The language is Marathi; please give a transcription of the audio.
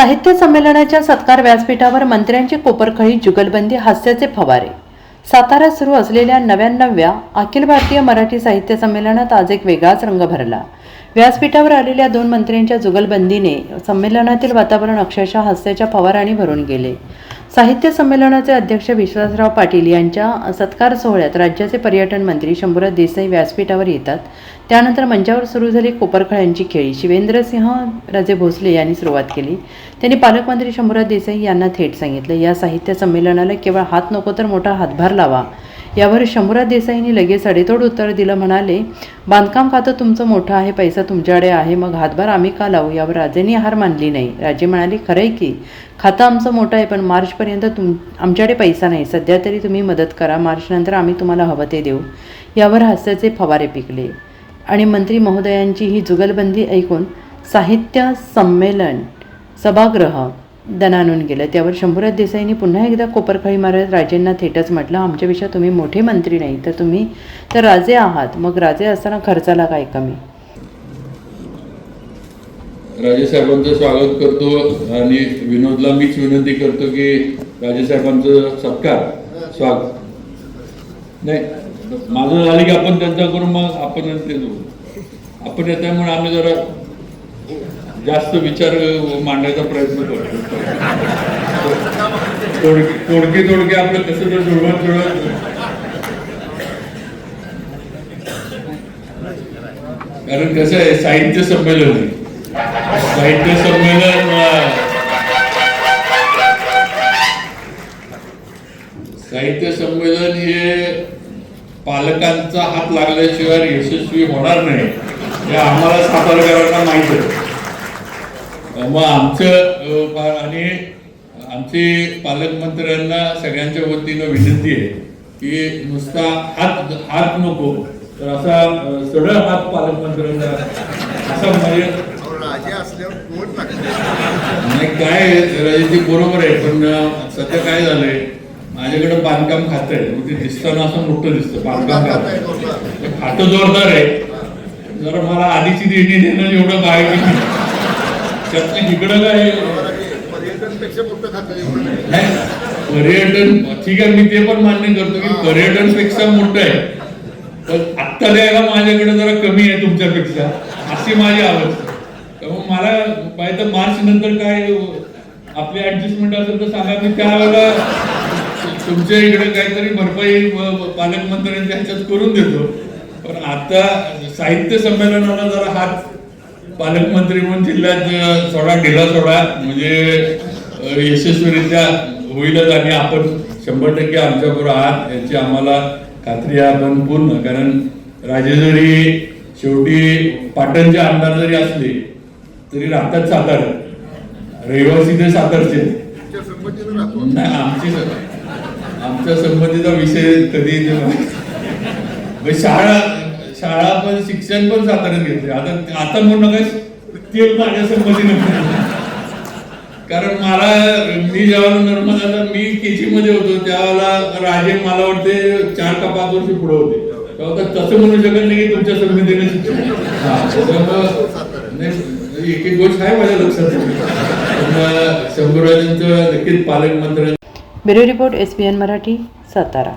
साहित्य संमेलनाच्या सत्कार व्यासपीठावर मंत्र्यांची कोपरखळी जुगलबंदी हास्याचे फवारे. साताऱ्यात सुरू असलेल्या नव्याण्णव्या अखिल भारतीय मराठी साहित्य संमेलनात आज एक वेगळाच रंग भरला. व्यासपीठावर आलेल्या दोन मंत्र्यांच्या जुगलबंदीने संमेलनातील वातावरण अक्षरशः हास्याच्या फवाराने भरून गेले. साहित्य संमेलनाचे अध्यक्ष विश्वासराव पाटील यांच्या सत्कार सोहळ्यात राज्याचे पर्यटन मंत्री शंभूराज देसाई व्यासपीठावर येतात. त्यानंतर मंचावर सुरू झाली कोपरखळ्यांची खेळी. शिवेंद्रसिंह राजे भोसले यांनी सुरुवात केली. त्यांनी पालकमंत्री शंभूराज देसाई यांना थेट सांगितलं या साहित्य संमेलनाला केवळ हात नको तर मोठा हातभार लावा. यावर शंभूराज देसाईंनी लगेच अडेतोड उत्तर दिलं. म्हणाले बांधकाम खातं तुमचं मोठं आहे पैसा तुमच्याकडे आहे मग हातभार आम्ही का लावू? यावर राजेंनी हार मानली नाही. राजे म्हणाले खरं आहे की खातं आमचं मोठं आहे पण मार्चपर्यंत तुम आमच्याकडे पैसा नाही. सध्या तरी तुम्ही मदत करा मार्चनंतर आम्ही तुम्हाला हवं ते देऊ. यावर हास्याचे फवारे पिकले. आणि मंत्री महोदयांची ही जुगलबंदी ऐकून साहित्य संमेलन सभागृह दणानून गेलं. त्यावर शंभूराज देसाईंनी पुन्हा एकदा कोपरखळी मारत राजेंना थेटच म्हटलं आमच्यापेक्षा तुम्ही मोठे मंत्री नाही तर तुम्ही तर राजे आहात. मग राजे असताना खर्चाला काय कमी? राजेसाहेबांचं स्वागत करतो आणि विनोदला मीच विनंती करतो की राजेसाहेबांचं सत्कार स्वागत. नाही माझं झालं की आपण त्यांचा मग आपण आपण येत आपण आम्ही जरा जास्त विचार मांडायचा प्रयत्न करतो. तोडके तोडके आपलं कसं तर जुळवत जुळवत. कारण कसं आहे साहित्य संमेलन आहे. साहित्य संमेलन साहित्य संमेलन हे पालकांचा हात लागल्याशिवाय यशस्वी होणार नाही. हे आम्हाला सातारकरांना माहीत आहे मग आमचं आणि आमचे पालकमंत्र्यांना सगळ्यांच्या वतीनं विनंती आहे की नुसता हात हात नको तर असा सरळ हात पालकमंत्र्यांना असा म्हणजे नाही काय आहे, बरोबर आहे पण सध्या काय झालंय माझ्याकडे बांधकाम खातं आहे मग ते दिसताना असं मोठं दिसतं बांधकाम खातं. खातं जोरदार आहे जरा मला आधीची देणी देणं एवढं काय त्यातलं इकडं काय? पर्यटन ठीक आहे मी ते पण मान्य करतो की पर्यटनपेक्षा मोठं आहे. पण आत्ता द्यायला माझ्याकडे जरा कमी आहे तुमच्यापेक्षा. अशी माझी अवस्था. त्यामुळे मला पाहिजे तर मार्च नंतर काय आपली ऍडजस्टमेंट असेल तर सांगा. मी त्यावेळेला तुमच्या इकडे काहीतरी भरपाई पालकमंत्र्यांच्या ह्याच्यात करून देतो. पण आता साहित्य संमेलनाला जरा हात पालकमंत्री म्हणून जिल्ह्यात सोडा ढिला सोडा. म्हणजे यशस्वीरित्या होईलच आणि आपण शंभर टक्के आमच्याबरोबर आहात. याची आम्हाला खात्री आहे आपण पूर्ण. कारण राजे जरी शेवटी पाटणचे आमदार जरी असले तरी राहतात सातार. रहिवासी ते सातारचे. नाही आमची आमच्या संमतीचा विषय कधी म्हणजे शाळा शाळा पण शिक्षण पण साताऱ्यात घेतले आता आता म्हणू नका ते माझ्या संमतीनं कारण मला मी ज्यावेळेला नर्मदाला मी केजी मध्ये होतो त्यावेळेला राजे मला वाटते चार का पाच वर्ष पुढे होते. तेव्हा तर तसं म्हणू शकत नाही की तुमच्या संमतीने शिक्षण. नाही, एक एक गोष्ट आहे माझ्या लक्षात. पण शंभूराजांचं नक्कीच पालकमंत्र्यांचं bureau report S P N Marathi Satara.